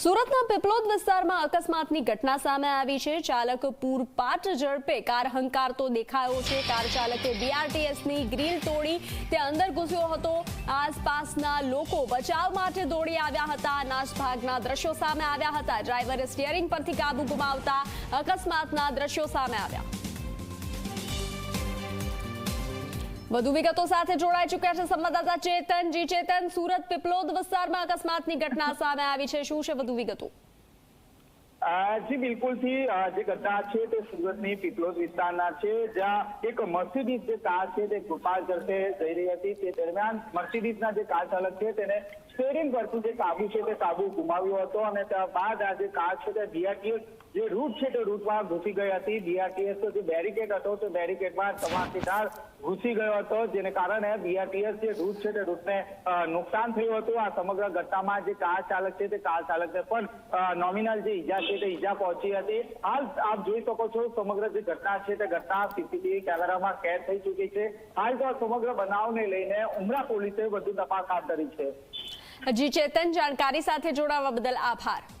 સુરતના પીપલોદ વિસ્તારમાં અકસ્માતની ઘટના સામે આવી છે. ચાલક પૂરપાટ ઝડપે કાર હંકારતો દેખાયો છે. કાર ચાલકે બીઆરટીએસની ગ્રીલ તોડી, તે અંદર ઘૂસ્યો હતો. આસપાસના લોકો બચાવ માટે દોડી આવ્યા હતા. નાશભાગના દ્રશ્યો સામે આવ્યા હતા. ડ્રાઈવરે સ્ટિયરિંગ પરથી કાબુ ગુમાવતા અકસ્માતના દ્રશ્યો સામે આવ્યા. વધુ વિગતો સાથે જોડાઈ ચૂક્યા છે સંવાદદાતા ચેતન. જી ચેતન, સુરત પીપલોદ વિસ્તારમાં અકસ્માતની ઘટના સામે આવી છે. શું છે વધુ વિગતો? જી, બિલકુલથી જે ઘટના છે તે સુરતની પીપલોદ વિસ્તારના છે, જ્યાં એક મર્સિડીઝ જે કાર છે તે ગોપાલ તરફે જઈ રહી હતી. તે દરમિયાન મર્સિડીઝના જે કાર ચાલક છે તેને સ્ટેરિંગ પરથી જે કાબુ છે તે કાબુ ગુમાવ્યો હતો અને ત્યારબાદ આ જે કાર છે તે બીઆરટીએસ જે રૂટ છે તે રૂટમાં ઘૂસી ગઈ હતી. બીઆરટીએસ જે બેરિકેડ હતો તે બેરિકેડમાં ધમાકેદાર ઘૂસી ગયો હતો, જેને કારણે બીઆરટીએસ જે રૂટ છે તે રૂટને નુકસાન થયું હતું. આ સમગ્ર ઘટનામાં જે કાર ચાલક છે તે કાર ચાલકને પણ નોમિનલ જે ઈજા તે ઈજા પહોંચી હતી. હાલ આપ જોઈ શકો છો, સમગ્ર જે ઘટના છે તે ઘટના સીસીટીવી કેમેરામાં કેદ થઈ ચૂકી છે. હાલ તો સમગ્ર બનાવને લઈને ઉમરા પોલીસે વધુ તપાસ હાથ ધરી છે. જી, ચેતન જાણકારી સાથે જોડાવા બદલ આભાર.